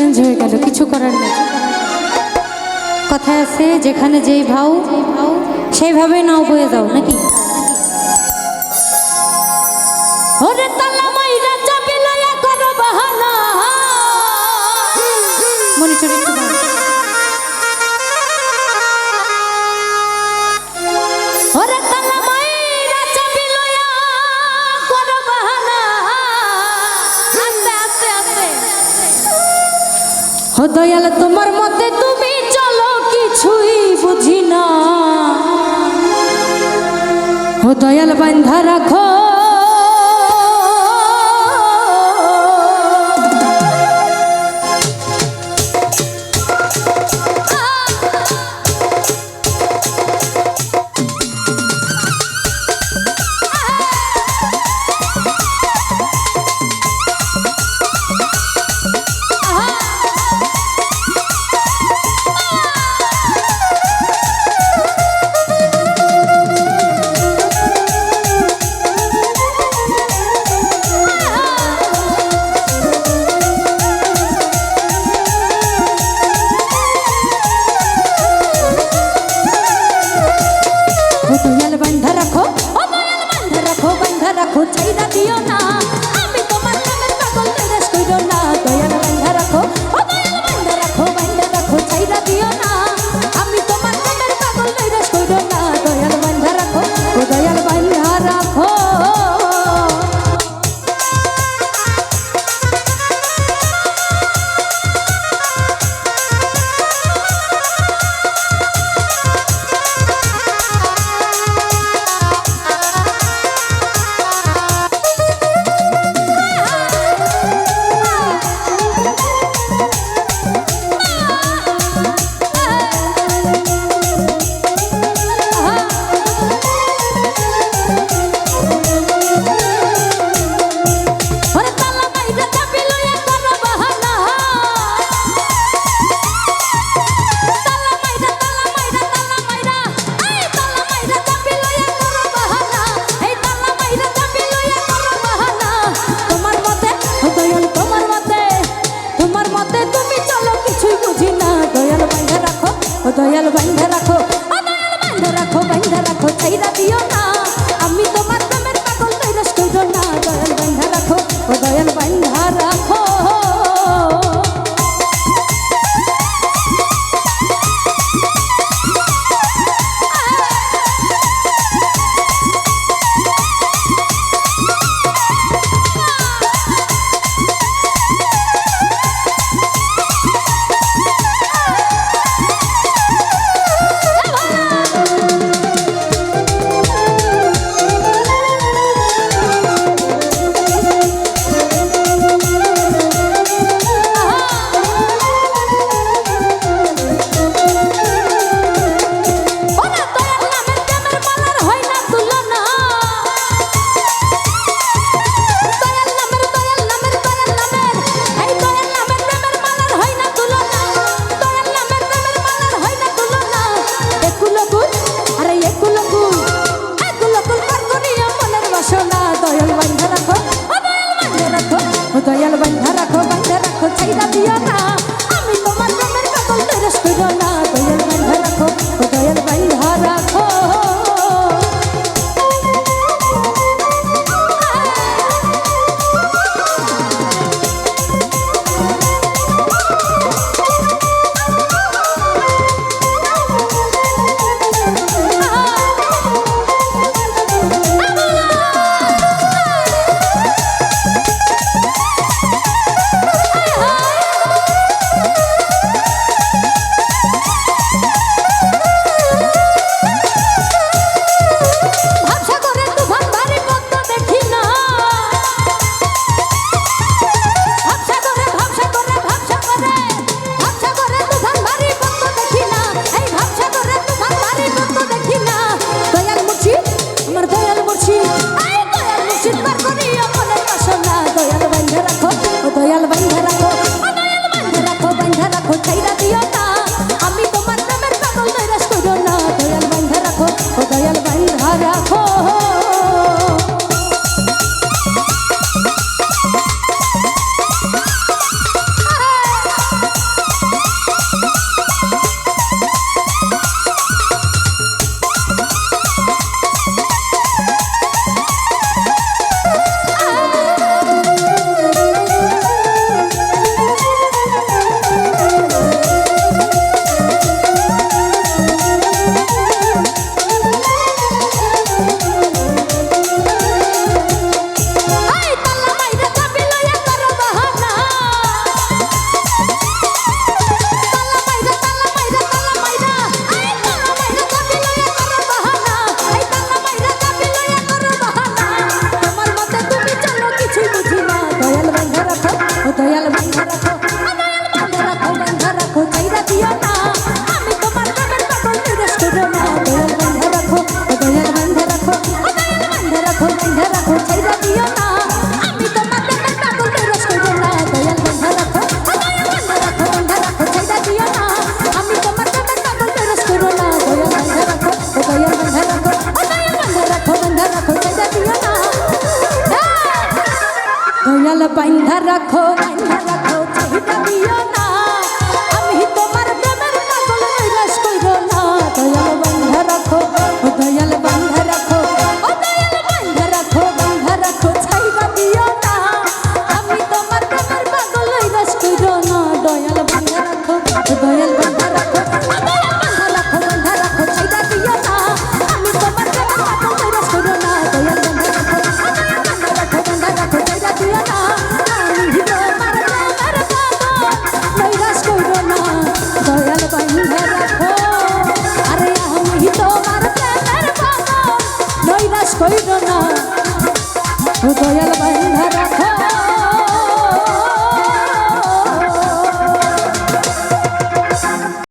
Challenge হয়ে গেল, কিছু করার নেই। কথা আছে, যেখানে যেই ভাও সেইভাবে নাও বয়ে যাও, নাকি? ওরে তালা দয়াল তোমার মতে তুমি চলো কিছুই বুঝি না। ও দয়াল বান্ধা রাখো। চাইদা দিও দয়াল বান্ধা রাখ দয়াল বন্ধা পাইন্ধা রাখো পাইন্ধা রাখো চাহিদা দিও না। কইর না। দয়াল বান্ধা রাখো।